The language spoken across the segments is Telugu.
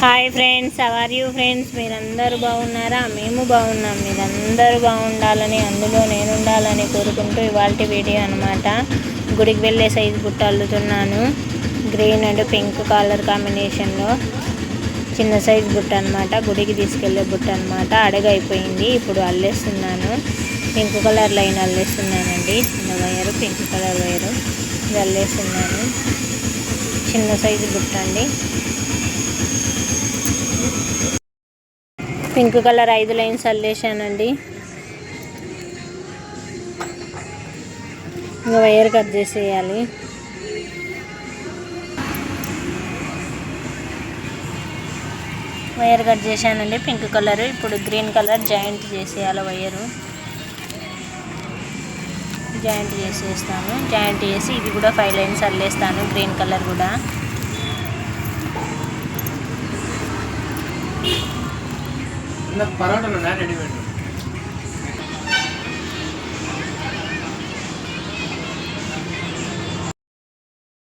Hi friends how are you friends మీరందరూ బాగున్నారా? మేము బాగున్నాం. మీరందరూ బాగుండాలని అందులో నేను ఉండాలని కోరుకుంటూ ఇవాళ వీడియో అనమాట గుడికి వెళ్ళే సైజు బుట్ట అల్లుతున్నాను. గ్రీన్ అండ్ పింక్ కలర్ కాంబినేషన్లో చిన్న సైజు బుట్ట అనమాట గుడికి తీసుకెళ్ళే బుట్ట అనమాట అడగైపోయింది. ఇప్పుడు అల్లేస్తున్నాను. పింక్ కలర్ లైన్ అల్లేస్తున్నానండి. చిన్న వైరు పింక్ కలర్ వైరు ఇది అల్లేస్తున్నాను. చిన్న సైజు బుట్ట అండి. పింక్ కలర్ ఐదు లైన్స్ అల్లేసానండి ఇంకా వైర్ కట్ చేసేయాలి. వైర్ కట్ చేశానండి పింక్ కలర్. ఇప్పుడు గ్రీన్ కలర్ జాయింట్ చేసేయాలి వైరు. జాయింట్ చేసేస్తాను. జాయింట్ చేసి ఇది కూడా ఫైవ్ లైన్స్ అల్లేస్తాను గ్రీన్ కలర్ కూడా. పరోటాలు readymade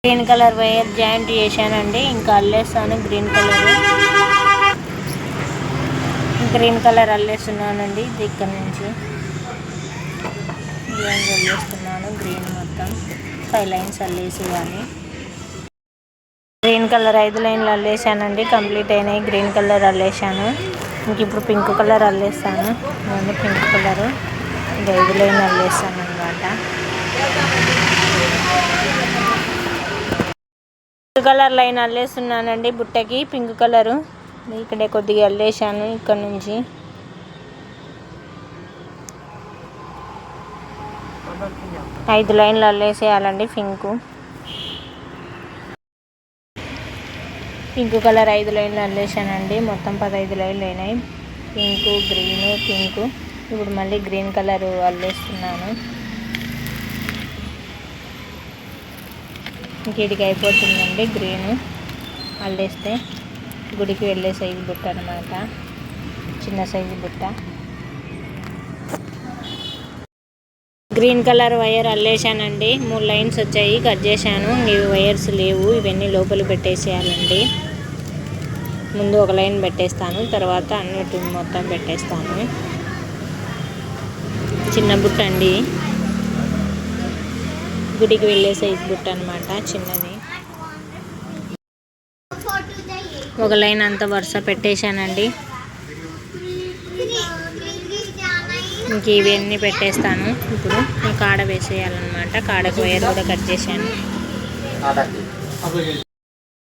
green colour wire joint చేశానండి ఇంకా అల్లేస్తాను గ్రీన్ కలర్ గ్రీన్ కలర్ అల్లేస్తున్నానండి ఇది ఇక్కడ నుంచి అల్లేస్తున్నాను గ్రీన్ మొత్తం. ఫైవ్ లైన్స్ అల్లేసేయాలి. గ్రీన్ కలర్ ఐదు లైన్లు అల్లేసానండి కంప్లీట్ అయినాయి. గ్రీన్ కలర్ అల్లేసాను ఇంక ఇప్పుడు పింక్ కలర్ అల్లేస్తాను ఇవన్నీ పింక్ కలర్. గైడ్ ఐదు లైన్ అల్లేస్తాను అనమాట పింక్ కలర్ లైన్ అల్లేస్తున్నానండి బుట్టకి పింక్ కలరు. ఇక్కడే కొద్దిగా అల్లేసాను ఇక్కడ నుంచి. ఐదు లైన్లు అల్లేసేయాలండి పింక్. పింక్ కలర్ ఐదు లైన్లు అల్లేసానండి మొత్తం పదహైదు లైన్లు అయినాయి. Pink green pink. ఇప్పుడు మళ్ళీ గ్రీన్ కలర్ అల్లేస్తున్నాను. గిడికి అయిపోతుందండి గ్రీన్. అల్లేస్తే గుడికి వెళ్ళే సైజు బుట్ట అనమాట చిన్న సైజు బుట్ట. గ్రీన్ కలర్ వైర్ అల్లేసానండి మూడు లైన్స్ వచ్చాయి కట్ చేశాను. ఇవి వైర్స్ లేవు ఇవన్నీ లోపల పెట్టేసేయాలండి. ముందు ఒక లైన్ పెట్టేస్తాను తర్వాత అన్నట్టు మొత్తం పెట్టేస్తాను. చిన్న బుట్ట అండి గుడికి వెళ్ళే సైజ్ బుట్ట అనమాట చిన్నది. ఒక లైన్ అంతా వరుస పెట్టేశానండి. ఇంక ఇవన్నీ పెట్టేస్తాను. ఇప్పుడు కాడ వేసేయాలన్నమాట. కాడకు వైర్ కూడా కట్ చేశాను.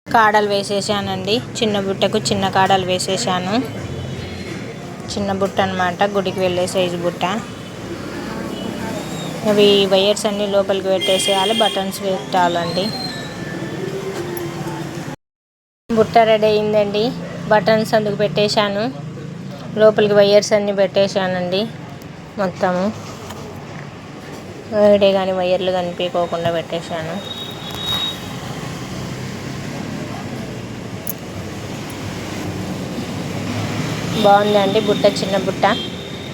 కాడలు వేసేసానండి. చిన్న బుట్టకు చిన్న కాడలు వేసేసాను. చిన్న బుట్ట అనమాట గుడికి వెళ్ళే సైజు బుట్ట. అవి వైర్స్ అన్నీ లోపలికి పెట్టేసేయాలి. బటన్స్ పెట్టాలండి. బుట్ట రెడీ అయిందండి. బటన్స్ అందుకు పెట్టేశాను. లోపలికి వైర్స్ అన్నీ పెట్టేశానండి. మొత్తము. వేడే కానీ వైర్లు కనిపించకుండా పెట్టేశాను. బాగుందండి బుట్ట చిన్న బుట్ట?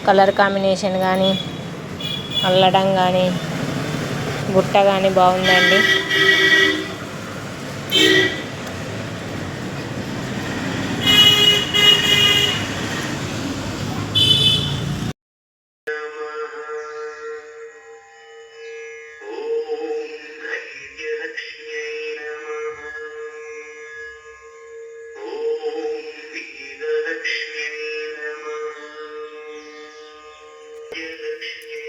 కలర్ కాంబినేషన్ కానీ అల్లడం కానీ బుట్ట కానీ బాగుందండి Yeah, yeah.